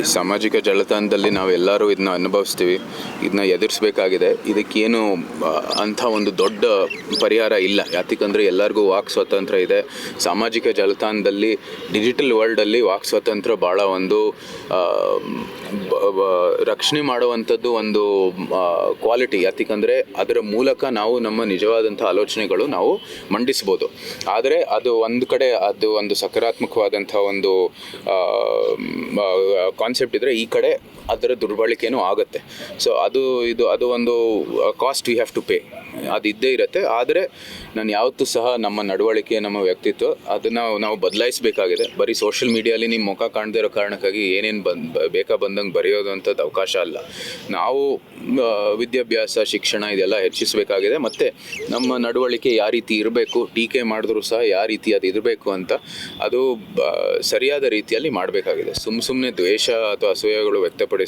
ಸಾಮಾಜಿಕ ಜಾಲತಾಣದಲ್ಲಿ ನಾವೆಲ್ಲರೂ ಇದನ್ನ ಅನುಭವಿಸ್ತೀವಿ, ಇದನ್ನ ಎದುರಿಸಬೇಕಾಗಿದೆ. ಇದಕ್ಕೇನು ಅಂಥ ಒಂದು ದೊಡ್ಡ ಪರಿಹಾರ ಇಲ್ಲ. ಯಾತಕ್ಕಂದ್ರೆ ಎಲ್ಲರಿಗೂ ವಾಕ್ ಸ್ವಾತಂತ್ರ್ಯ ಇದೆ. ಸಾಮಾಜಿಕ ಜಾಲತಾಣದಲ್ಲಿ, ಡಿಜಿಟಲ್ ವರ್ಲ್ಡಲ್ಲಿ ವಾಕ್ ಸ್ವಾತಂತ್ರ್ಯ ಭಾಳ ಒಂದು ರಕ್ಷಣೆ ಮಾಡುವಂಥದ್ದು ಒಂದು ಕ್ವಾಲಿಟಿ. ಯಾತಕ್ಕಂದರೆ ಅದರ ಮೂಲಕ ನಾವು ನಮ್ಮ ನಿಜವಾದಂಥ ಆಲೋಚನೆಗಳು ನಾವು ಮಂಡಿಸ್ಬೋದು. ಆದರೆ ಅದು ಒಂದು ಕಡೆ ಅದು ಒಂದು ಸಕಾರಾತ್ಮಕವಾದಂಥ ಒಂದು ಕಾನ್ಸೆಪ್ಟ್ ಇದ್ದರೆ ಈ ಕಡೆ ಅದರ ದುರ್ಬಳಕೆನೂ ಆಗುತ್ತೆ. ಸೊ ಅದು ಇದು, ಅದು ಒಂದು cost we have to pay ಅದು ಇದ್ದೇ ಇರುತ್ತೆ. ಆದರೆ ನಾನು ಯಾವತ್ತೂ ಸಹ ನಮ್ಮ ನಡವಳಿಕೆ, ನಮ್ಮ ವ್ಯಕ್ತಿತ್ವ ಅದನ್ನು ನಾವು ಬದಲಾಯಿಸಬೇಕಾಗಿದೆ. ಬರೀ ಸೋಷಿಯಲ್ ಮೀಡಿಯಲ್ಲಿ ನಿಮ್ಮ ಮುಖ ಕಾಣದೇ ಇರೋ ಕಾರಣಕ್ಕಾಗಿ ಏನೇನು ಬಂದು ಬೇಕಾ ಬಂದಂಗೆ ಬರೆಯೋದು ಅಂಥದ್ದು ಅವಕಾಶ ಅಲ್ಲ. ನಾವು ವಿದ್ಯಾಭ್ಯಾಸ, ಶಿಕ್ಷಣ ಇದೆಲ್ಲ ಹೆಚ್ಚಿಸಬೇಕಾಗಿದೆ. ಮತ್ತು ನಮ್ಮ ನಡವಳಿಕೆ ಯಾವ ರೀತಿ ಇರಬೇಕು, ಟೀಕೆ ಮಾಡಿದ್ರೂ ಸಹ ಯಾವ ರೀತಿ ಅದು ಇರಬೇಕು ಅಂತ ಅದು ಸರಿಯಾದ ರೀತಿಯಲ್ಲಿ ಮಾಡಬೇಕಾಗಿದೆ. ಸುಮ್ಮ ಸುಮ್ಮನೆ ದ್ವೇಷ ಅಥವಾ ಅಸೂಯೆಗಳು ವ್ಯಕ್ತಪಡಿಸೋ